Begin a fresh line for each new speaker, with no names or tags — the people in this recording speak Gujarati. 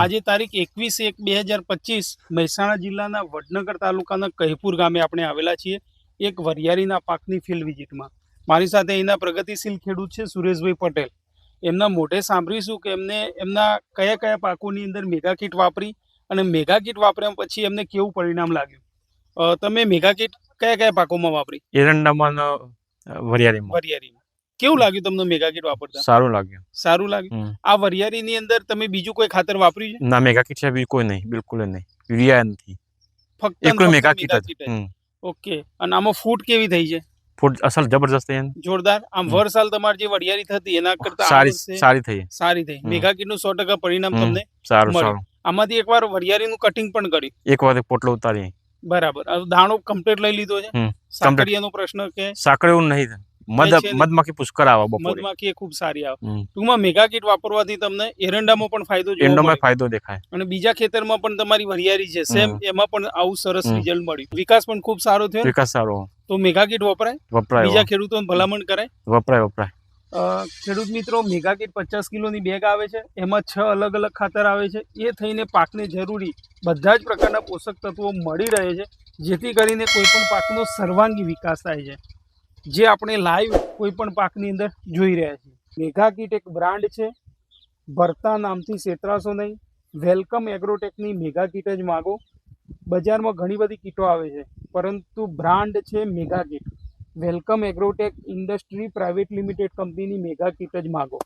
આજે તારીખ એકવીસ એક બે હજાર પચીસ મહેસાણા જિલ્લાના વડનગર તાલુકાના કહીપુર ગામે આપણે આવેલા છીએ એક વરિયાળીના પાકની ફિલ્ડ વિઝિટમાં મારી સાથે અહીંના પ્રગતિશીલ ખેડૂત છે સુરેશભાઈ પટેલ. એમના મોઢે સાંભળીશું કે એમને એમના કયા કયા પાકોની અંદર મેગા કીટ વાપરી અને મેગા કીટ વાપર્યા પછી એમને કેવું પરિણામ લાગ્યું? તમે મેગા કીટ કયા કયા પાકોમાં વાપરી?
એરંડામાં વરિયાળીમાં.
વરિયાળીમાં. કેવું લાગ્યું તમને મેગા કીટ વાપરતા?
સારું લાગ્યું.
સારું લાગ્યું?
આ
આ વરિયાળીની અંદર તમે બીજું કોઈ ખાતર વાપર્યું છે?
ના મેગા કીટ છે બીજું કોઈ નહીં બિલકુલ નહીં. યુરિયા નથી.
ફક્ત ને
એકલું મેગા કીટ
કીટ. ઓકે. અને આમાં ફૂટ કેવી થઈ છે?
ફૂટ અસલ જબરજસ્ત છે
જોરદાર. આમ. વર સાલ તમારી જે વડિયારી થતી એના કરતા
સારી સારી થઈ.
સારી થઈ. મેગા કીટનું સો ટકા પરિણામ તમને
સારું. સારું.
આમાંથી એકવાર વરિયાળીનું કટિંગ પણ કર્યું.
એક વાર પોટલો ઉતારી
બરાબર. દાણો કમ્પ્લીટ લઈ લીધો છે. સાકરિયાનો પ્રશ્ન કે
સાકરિયું નહીં મધ મધમાખી પુષ્કર આવે બપોરે.
મધમાખી ખૂબ સારી આવે. ટૂંકમાં મેગા કીટ વાપરવાથી તમને એરંડામાં પણ ફાયદો એરંડામાં
ફાયદો દેખાય.
અને બીજા ખેતરમાં પણ તમારી વરિયારી છે. સેમ એમાં પણ આવું સરસ રિઝલ્ટ મળ્યું. વિકાસ પણ ખૂબ સારો થયો
વિકાસ સારો.
તો મેગા કીટ વપરાય.
વપરાય
બીજા ખેડૂતોને ભલામણ કરાય.
વપરાય વપરાય.
ખેડૂત મિત્રો મેગા કીટ પચાસ કિલોની બેગ આવે છે. એમાં છ અલગ અલગ ખાતર આવે છે. એ થઈને પાકને જરૂરી બધા જ પ્રકારના પોષક તત્વો મળી રહે છે. જેથી કરીને કોઈ પણ પાકનો સર્વાંગી વિકાસ થાય છે. જે આપણે લાઈવ કોઈ પણ પાકની અંદર જોઈ રહ્યા છીએ. મેઘા કીટ એક બ્રાન્ડ છે. ભરતા નામથી સેતરાશો નહીં. વેલકમ એગ્રોટેકની મેગા કીટ જ માગો. બજારમાં ઘણી બધી કીટો આવે છે, પરંતુ બ્રાન્ડ છે mega kit. Welcome Agrotech industry private limited કંપનીની મેગા કીટ જ માગો.